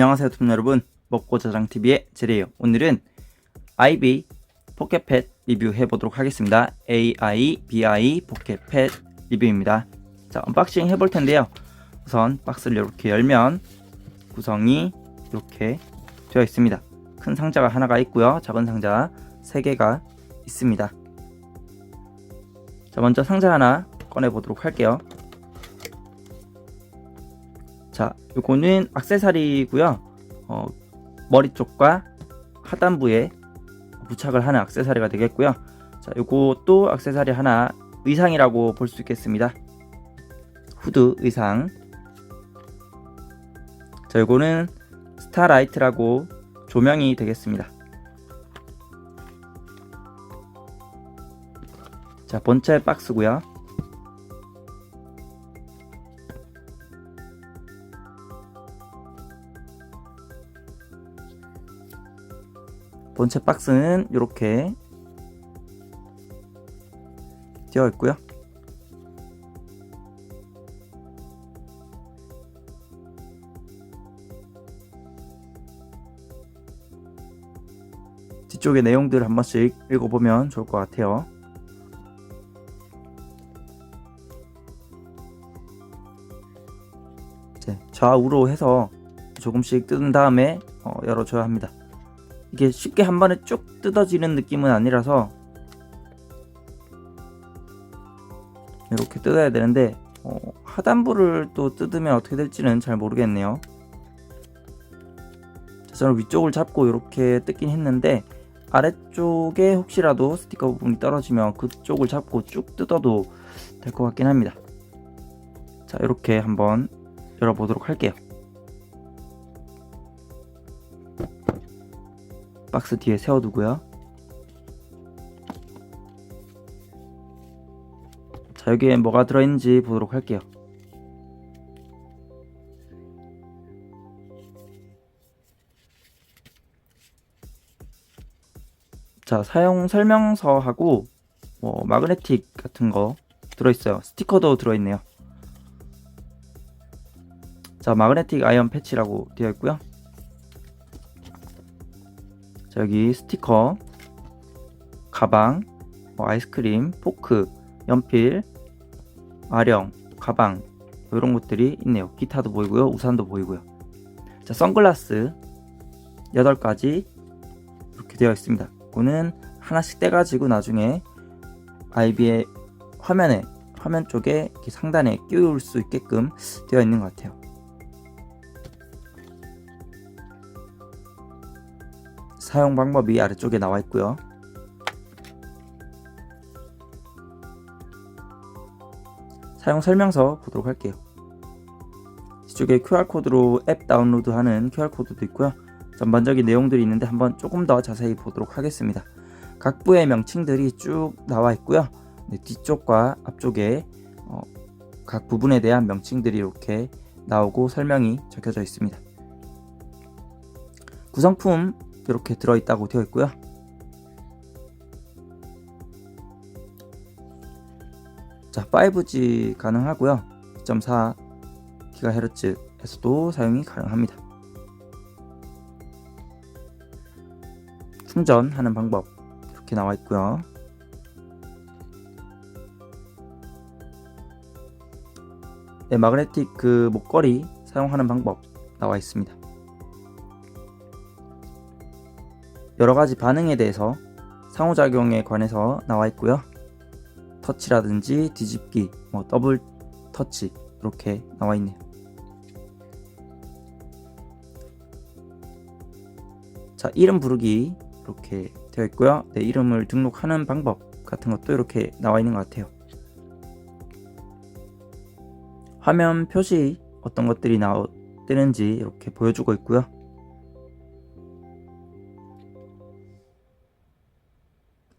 안녕하세요, tum 여러분. 먹고 자장 TV의 제리예요. 오늘은 IB 포켓팻 리뷰 해 보도록 하겠습니다. AIBI 포켓팻 리뷰입니다. 자, 언박싱 해볼 텐데요. 우선 박스를 이렇게 열면 구성이 이렇게 되어 있습니다. 큰 상자가 하나가 있고요. 작은 상자 세 개가 있습니다. 자, 먼저 상자 하나 꺼내 보도록 할게요. 자, 요거는 악세사리고요. 어, 머리 쪽과 하단부에 부착을 하는 악세사리가 되겠고요. 자, 요것도 악세사리 하나 의상이라고 볼 수 있겠습니다. 후드 의상. 자, 요거는 스타라이트라고 조명이 되겠습니다. 자, 본체 박스고요. 본체 박스는 이렇게 되어 있고요. 뒤쪽의 내용들 한 번씩 읽어보면 좋을 것 같아요. 이제 좌우로 해서 조금씩 뜯은 다음에 어, 열어줘야 합니다. 이게 쉽게 한 번에 쭉 뜯어지는 느낌은 아니라서 이렇게 뜯어야 되는데 어, 하단부를 또 뜯으면 어떻게 될지는 잘 모르겠네요. 저는 위쪽을 잡고 이렇게 뜯긴 했는데 아래쪽에 혹시라도 스티커 부분이 떨어지면 그쪽을 잡고 쭉 뜯어도 될 것 같긴 합니다. 자 이렇게 한번 열어보도록 할게요. 박스 뒤에 세워두고요. 자 여기에 뭐가 들어있는지 보도록 할게요. 자 사용 설명서하고 뭐 마그네틱 같은 거 들어있어요. 스티커도 들어있네요. 자 마그네틱 아이언 패치라고 되어 있고요. 자, 여기 스티커, 가방, 뭐 아이스크림, 포크, 연필, 아령, 가방 뭐 이런 것들이 있네요. 기타도 보이고요, 우산도 보이고요. 자, 선글라스 8가지 이렇게 되어 있습니다. 이거는 하나씩 떼가지고 나중에 아이비의 화면에 화면 쪽에 상단에 끼울 수 있게끔 되어 있는 것 같아요. 사용 방법이 아래쪽에 나와 있고요. 사용 설명서 보도록 할게요. 이쪽에 QR코드로 앱 다운로드하는 QR코드도 있고요. 전반적인 내용들이 있는데 한번 조금 더 자세히 보도록 하겠습니다. 각 부의 명칭들이 쭉 나와 있고요. 네, 뒤쪽과 앞쪽에 어, 각 부분에 대한 명칭들이 이렇게 나오고 설명이 적혀져 있습니다. 구성품 이렇게 들어있다고 되어 있고요. 자, 5G 가능하고요. 2.4 GHz에서도 사용이 가능합니다. 충전하는 방법 이렇게 나와 있고요. 네, 마그네틱 그 목걸이 사용하는 방법 나와 있습니다. 여러 가지 반응에 대해서 상호작용에 관해서 나와 있고요. 터치라든지 뒤집기, 뭐 더블 터치 이렇게 나와 있네요. 자, 이름 부르기 이렇게 되어 있고요. 네, 이름을 등록하는 방법 같은 것도 이렇게 나와 있는 것 같아요. 화면 표시 어떤 것들이 나오 뜨는지 이렇게 보여주고 있고요.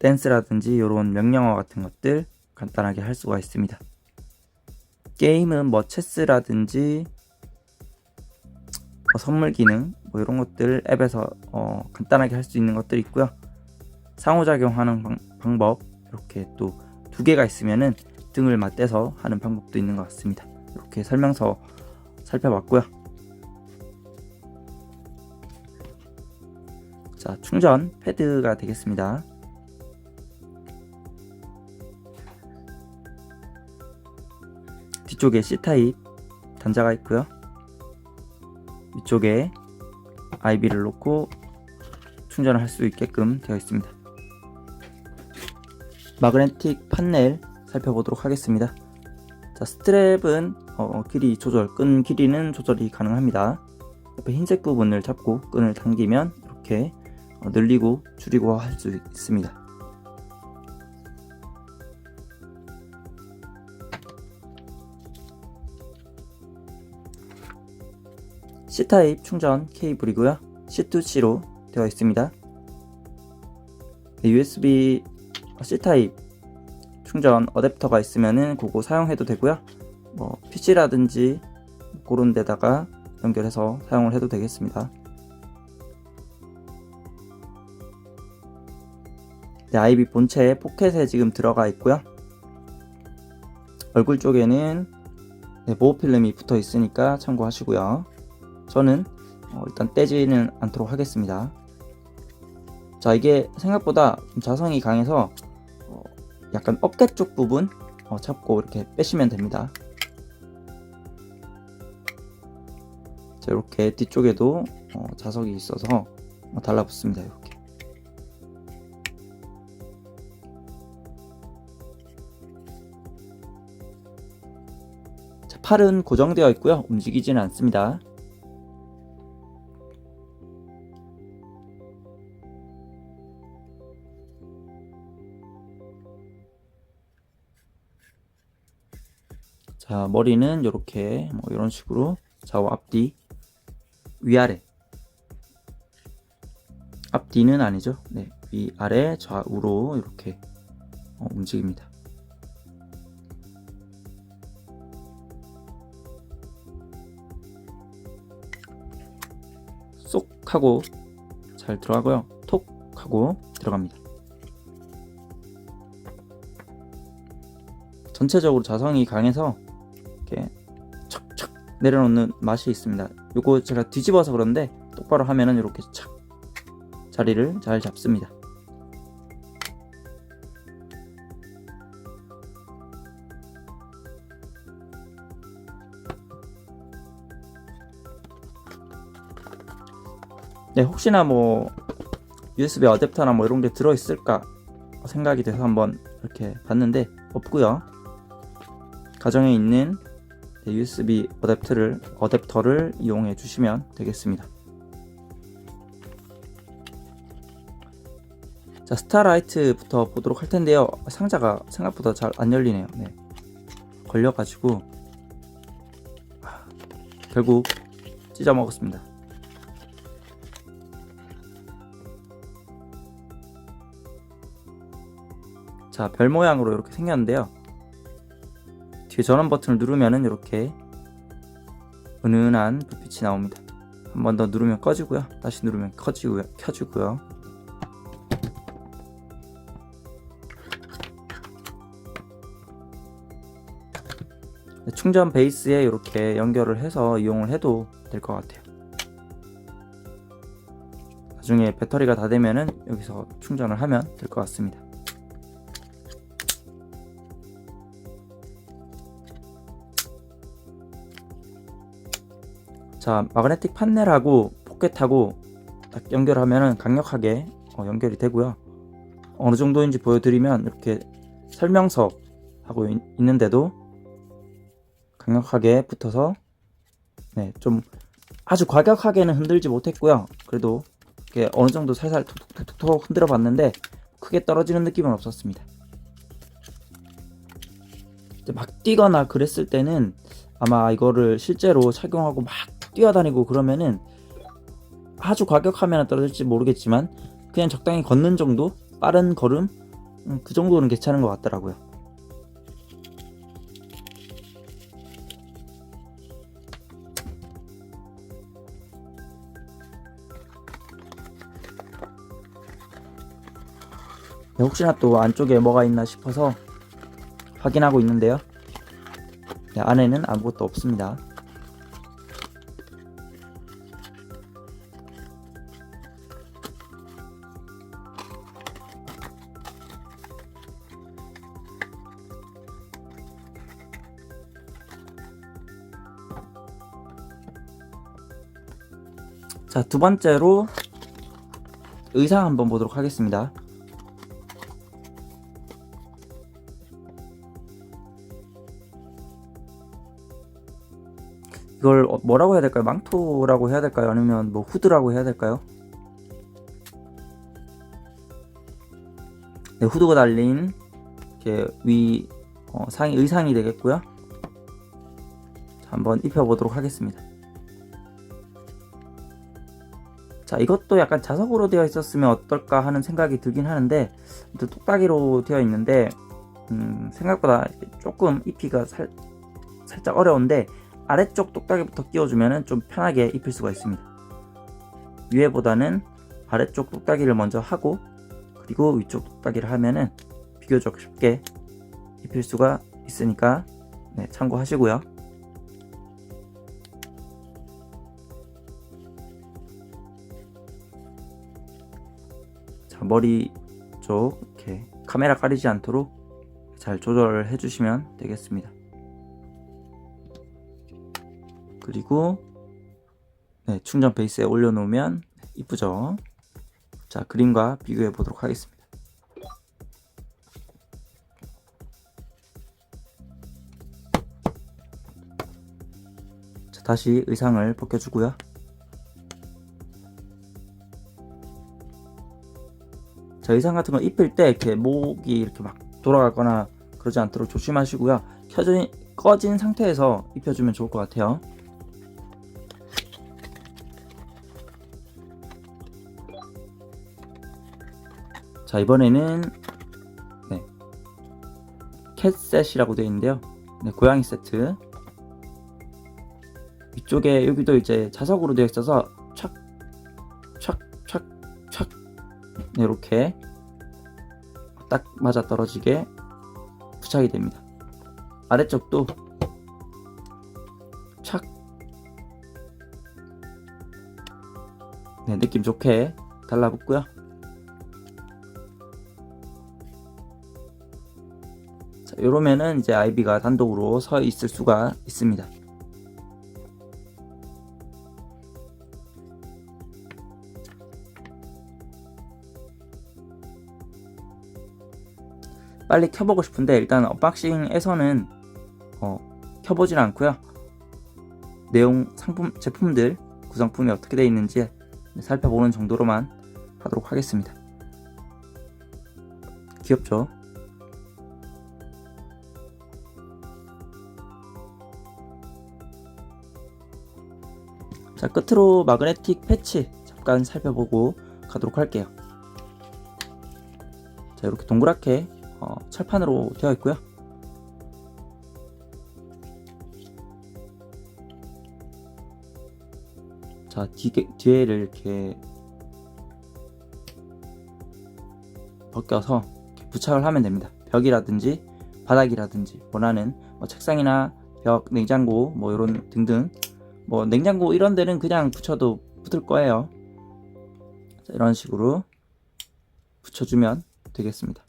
댄스라든지 이런 명령어 같은 것들 간단하게 할 수가 있습니다. 게임은 뭐 체스라든지 뭐 선물 기능 뭐 이런 것들 앱에서 어 간단하게 할 수 있는 것들이 있고요. 상호작용하는 방, 방법 이렇게 또 두 개가 있으면은 등을 맞대서 하는 방법도 있는 것 같습니다. 이렇게 설명서 살펴봤고요. 자, 충전 패드가 되겠습니다. 뒤쪽에 C타입 단자가 있고요. 위쪽에 IB를 놓고 충전을 할 수 있게끔 되어 있습니다. 마그네틱 판넬 살펴보도록 하겠습니다. 자, 스트랩은 어, 길이 조절, 끈 길이는 조절이 가능합니다. 옆에 흰색 부분을 잡고 끈을 당기면 이렇게 어, 늘리고 줄이고 할 수 있습니다. C타입 충전 케이블이고요. C2C로 되어 있습니다. 네, USB C타입 충전 어댑터가 있으면은 그거 사용해도 되고요. 뭐 PC라든지 그런 데다가 연결해서 사용을 해도 되겠습니다. 네, 아이비 본체에 포켓에 지금 들어가 있고요. 얼굴 쪽에는 네, 보호 필름이 붙어 있으니까 참고하시고요. 저는 어, 일단 떼지는 않도록 하겠습니다. 자, 이게 생각보다 좀 자성이 강해서 어, 약간 어깨 쪽 부분 어, 잡고 이렇게 빼시면 됩니다. 자, 이렇게 뒤쪽에도 어, 자석이 있어서 어, 달라붙습니다. 이렇게. 자, 팔은 고정되어 있고요. 움직이지는 않습니다. 자, 머리는 이렇게 뭐 이런 식으로 좌우 앞뒤 위아래 앞뒤는 아니죠. 네, 위아래 좌우로 이렇게 어, 움직입니다. 쏙 하고 잘 들어가고요. 톡 하고 들어갑니다. 전체적으로 자성이 강해서 이렇게 척척 내려놓는 맛이 있습니다. 요거 제가 뒤집어서 그런데 똑바로 하면은 이렇게 착 자리를 잘 잡습니다. 네, 혹시나 뭐 USB 어댑터나 뭐 이런 게 들어 있을까 생각이 돼서 한번 이렇게 봤는데 없고요. 가정에 있는 USB 어댑터를, 어댑터를 이용해 주시면 되겠습니다. 자, 스타라이트부터 보도록 할 텐데요. 상자가 생각보다 잘 안 열리네요. 네. 걸려가지고, 아, 결국 찢어 먹었습니다. 자, 별 모양으로 이렇게 생겼는데요. 뒤에 전원 버튼을 누르면은 이렇게 은은한 불빛이 나옵니다. 한 번 더 누르면 꺼지고요. 다시 누르면 커지고요. 켜지고요. 네, 충전 베이스에 이렇게 연결을 해서 이용을 해도 될 것 같아요. 나중에 배터리가 다 되면은 여기서 충전을 하면 될 것 같습니다. 자, 마그네틱 판넬하고 포켓하고 딱 연결하면은 강력하게 어, 연결이 되고요. 어느 정도인지 보여드리면 이렇게 설명서 하고 있, 있는데도 강력하게 붙어서 네, 좀 아주 과격하게는 흔들지 못했고요. 그래도 이렇게 어느 정도 살살 톡톡톡톡 흔들어 봤는데 크게 떨어지는 느낌은 없었습니다. 막 뛰거나 그랬을 때는 아마 이거를 실제로 착용하고 막 뛰어다니고 그러면은 아주 과격하면 떨어질지 모르겠지만 그냥 적당히 걷는 정도 빠른 걸음 음, 그 정도는 괜찮은 것 같더라고요. 네, 혹시나 또 안쪽에 뭐가 있나 싶어서 확인하고 있는데요. 네, 안에는 아무것도 없습니다. 자, 두 번째로 의상 한번 보도록 하겠습니다. 이걸 어- 뭐라고 해야 될까요? 망토라고 해야 될까요? 아니면 뭐 후드라고 해야 될까요? 네, 후드가 달린 이렇게 위 어, 상의 의상이 되겠고요. 자, 한번 입혀보도록 하겠습니다. 자, 이것도 약간 자석으로 되어 있었으면 어떨까 하는 생각이 들긴 하는데, 또 똑딱이로 되어 있는데, 음, 생각보다 조금 입기가 살, 살짝 어려운데, 아래쪽 똑딱이부터 끼워주면 좀 편하게 입힐 수가 있습니다. 위에보다는 아래쪽 똑딱이를 먼저 하고, 그리고 위쪽 똑딱이를 하면은 비교적 쉽게 입힐 수가 있으니까, 네, 참고하시고요. 자, 머리 쪽 이렇게 카메라 가리지 않도록 잘 조절해 주시면 되겠습니다. 그리고 네, 충전 베이스에 올려놓으면 이쁘죠? 자, 그림과 비교해 보도록 하겠습니다. 자, 다시 의상을 벗겨주고요. 자, 의상 같은 거 입힐 때 이렇게 목이 이렇게 막 돌아가거나 그러지 않도록 조심하시고요. 켜진, 꺼진 상태에서 입혀주면 좋을 것 같아요. 자, 이번에는 네. 캣셋이라고 되어 있는데요. 네, 고양이 세트. 위쪽에 여기도 이제 자석으로 되어 있어서 착, 착, 착, 착 네, 이렇게 딱 맞아 떨어지게 부착이 됩니다. 아래쪽도 착 네, 느낌 좋게 달라붙고요. 이러면은 이제 아이비가 단독으로 서 있을 수가 있습니다. 빨리 켜보고 싶은데 일단 언박싱에서는 어, 켜보진 않고요. 내용 상품 제품들 구성품이 어떻게 되어 있는지 살펴보는 정도로만 하도록 하겠습니다. 귀엽죠? 자 끝으로 마그네틱 패치 잠깐 살펴보고 가도록 할게요. 자 이렇게 동그랗게 어, 철판으로 되어 있고요. 자 뒤, 뒤에를 이렇게 벗겨서 이렇게 부착을 하면 됩니다. 벽이라든지 바닥이라든지 원하는 뭐 책상이나 벽, 냉장고 뭐 이런 등등 뭐 냉장고 이런 데는 그냥 붙여도 붙을 거예요. 자, 이런 식으로 붙여주면 되겠습니다.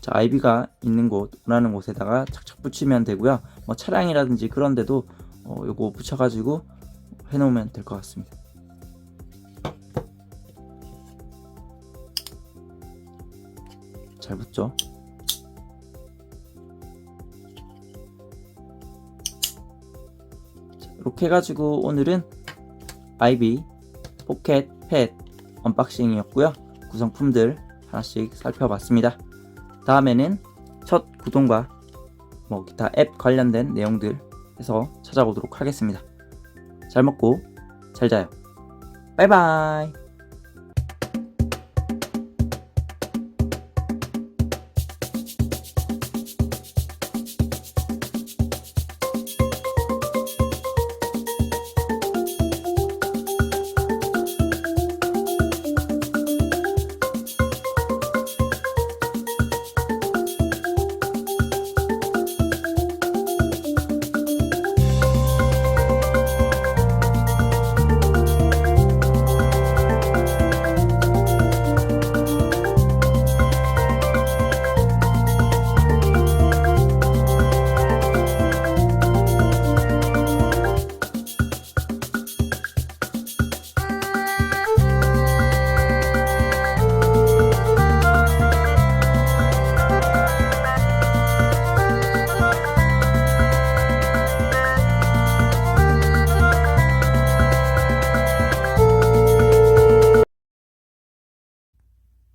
자, 아이비가 있는 곳, 원하는 곳에다가 착착 붙이면 되고요. 뭐 차량이라든지 그런 데도 어, 요거 붙여가지고 해놓으면 될 것 같습니다. 잘 붙죠? 이렇게 해가지고 오늘은 아이비 포켓 펫 언박싱이었고요. 구성품들 하나씩 살펴봤습니다. 다음에는 첫 구동과 뭐 기타 앱 관련된 내용들 해서 찾아보도록 하겠습니다. 잘 먹고 잘 자요. 바이바이.